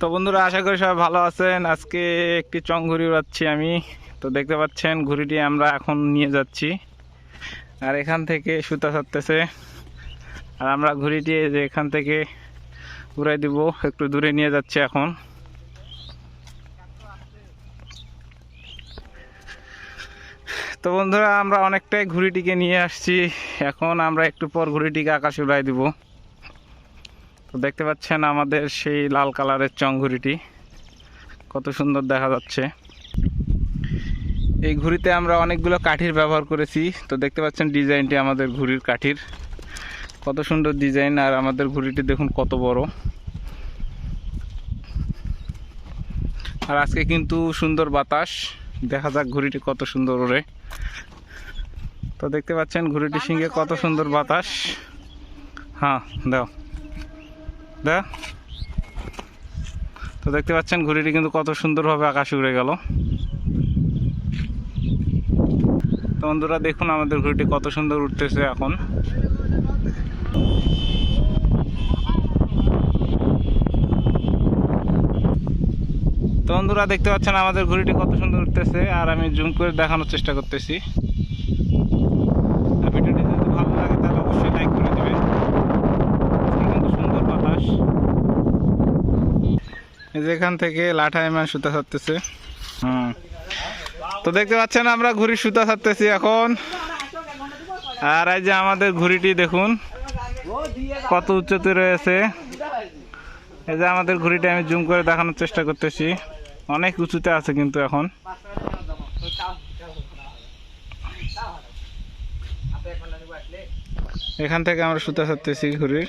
তো বন্ধুরা, আশা করি সবাই ভালো আছেন। আজকে একটি চং ঘুড়ি উড়াচ্ছি আমি। তো দেখতে পাচ্ছেন, ঘুড়িটি আমরা এখন নিয়ে যাচ্ছি। আর এখান থেকে সুতা ছাড়তেছে। আর আমরা ঘুড়িটি যে এখান থেকে উড়াই দিব। একটু দূরে নিয়ে যাচ্ছি এখন। তো বন্ধুরা, আমরা অনেকটাই ঘুড়িটিকে নিয়ে আসছি। এখন আমরা একটু পর ঘুড়িটিকে আকাশে উড়াই দিব। তো দেখতে পাচ্ছেন আমাদের সেই লাল কালারের চংঘুড়িটি কত সুন্দর দেখা যাচ্ছে। এই ঘুড়িতে আমরা অনেকগুলো কাঠির ব্যবহার করেছি। তো দেখতে পাচ্ছেন ডিজাইনটি আমাদের ঘুড়ির কাঠির। কত সুন্দর ডিজাইন আর আমাদের ঘুড়িটি দেখুন কত বড়। আর আজকে কিন্তু সুন্দর বাতাস। দেখা যাক ঘুড়িটি কত সুন্দর ওড়ে। তো দেখতে পাচ্ছেন ঘুড়িটির সঙ্গে কত সুন্দর বাতাস। হ্যাঁ দাও। দা। তো দেখতে পাচ্ছেন ঘুড়িটি কিন্তু কত সুন্দরভাবে আকাশে উড়ে গেল। তো বন্ধুরা, দেখুন আমাদের ঘুড়িটি কত সুন্দর উঠতেছে এখন। তো বন্ধুরা, দেখতে পাচ্ছেন আমাদের ঘুড়িটি কত সুন্দর উঠতেছে আর আমি জুম করে দেখানোর চেষ্টা করতেছি আর ভিডিওটি যদি ভালো লাগে তাহলে অবশ্যই লাইক করে দেবেন আজকে কিন্তু সুন্দর বাতাস এই যে এখান থেকে লাঠা এমান সুতা ছাড়তেছে। হুম। তো দেখতে পাচ্ছেন আমরা ঘুড়ির সুতা ছাড়তেছি এখন। আর এই যে আমাদের ঘুড়িটি দেখুন, কত উচ্চতে রয়েছে। এই যে আমাদের ঘুড়িটা আমি জুম করে দেখানোর চেষ্টা করতেছি। অনেক উঁচুতে আছে কিন্তু এখন। এখান থেকে আমরা সুতা ছাড়তেছি ঘুড়ির।